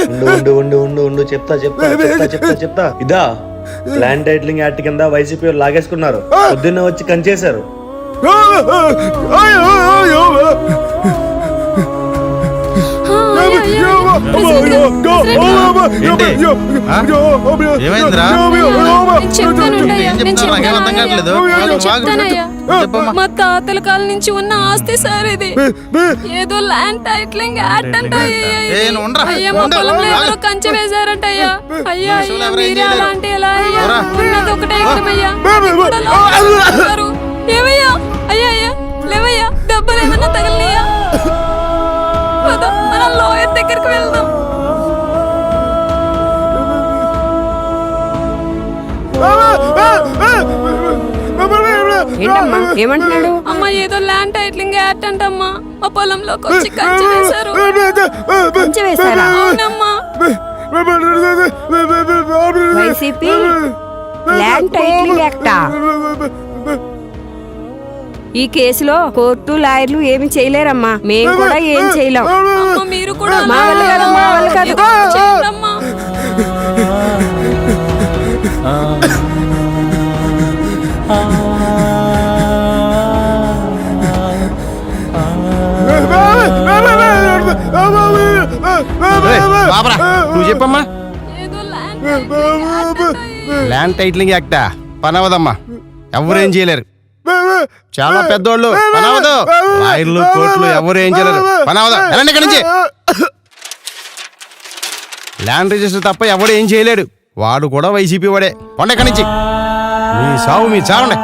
ఉండు ఉండు ఉండు ఉండు ఉండు. చెప్తా చెప్తా చెప్తా చెప్తా చెప్తా. ఇదా? ప్లాన్ టైటిలింగ్ యాక్ట్ కింద వైసీపీ వాళ్ళు లాగేసుకున్నారు. పొద్దున్నే వచ్చి కంచేశారు. మా తాతల కాలం నుంచి ఉన్న ఆస్తి సార్ ఇది. ఏదో ల్యాండ్ టైటిలింగ్ యాక్ట్ అంట. అయ్యా మా. పొలంలో. ఎవరో కంచె వేశారంట అయ్యా. అయ్యా మీరే. అలా అంటే ఎలా అయ్యా. ఉన్నది ఒకటే. ఏమయ్యా? అయ్యా అయ్యా. లేవయ్యా. దెబ్బలు ఏమన్నా తగలనియా? పద, మనం లాయర్ దగ్గరికి వెళ్దాం. ఏంటమ్మా ఏమంటున్నాడు అమ్మ ఏదో ల్యాండ్ టైటిలింగ్ యాక్ట్ అంటమ్మా మా పొలంలోకి వచ్చి కంచె వేశారు కంచె వేశారా? అవునమ్మా వైసీపీ ల్యాండ్ టైటిలింగ్ యాక్టా ఈ కేసులో కోర్టు లాయర్లు ఏమి చేయలేరమ్మా మేము కూడా ఏం చేయలేం మా వల్ల బాబరా నువ్వు చెప్పమ్మా. ఏదో ల్యాండ్ టైటిలింగ్ యాక్ట్ అంట ఇది. ల్యాండ్ టైటిలింగ్ యాక్టా? పనవదమ్మా. ఎవరేం చేయలేరు. చాలా పెద్దోళ్ళు. పనవదు. లాయర్లు కోర్టులు ఎవరు ఏం చేయలేరు. పనవదు. వెళ్ళండి ఇక్కడి నుంచి. ల్యాండ్ రిజిస్టర్ తప్ప ఎవడు ఏం చేయలేడు. వాడు కూడా వైసీపీ వాడే. పండ ఇక్కడి నుంచి. మీ సావు మీ చావండి.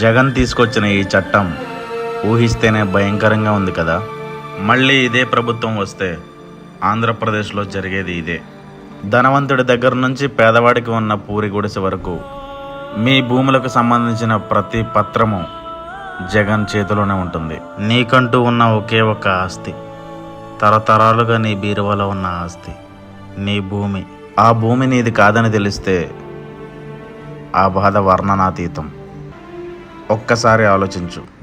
జగన్ తీసుకొచ్చిన ఈ చట్టం ఊహిస్తేనే భయంకరంగా ఉంది కదా. మళ్ళీ ఇదే ప్రభుత్వం వస్తే ఆంధ్రప్రదేశ్లో జరిగేది ఇదే. ధనవంతుడి దగ్గర నుంచి పేదవాడికి ఉన్న పూరి గుడిసె వరకు మీ భూములకు సంబంధించిన ప్రతి పత్రము జగన్ చేతిలోనే ఉంటుంది. నీకంటూ ఉన్న ఒకే ఒక ఆస్తి. తరతరాలుగా నీ బీరువాలో ఉన్న ఆస్తి నీ భూమి. ఆ భూమి నీది కాదని తెలిస్తే ఆ బాధ వర్ణనాతీతం. ఒక్కసారి ఆలోచించు.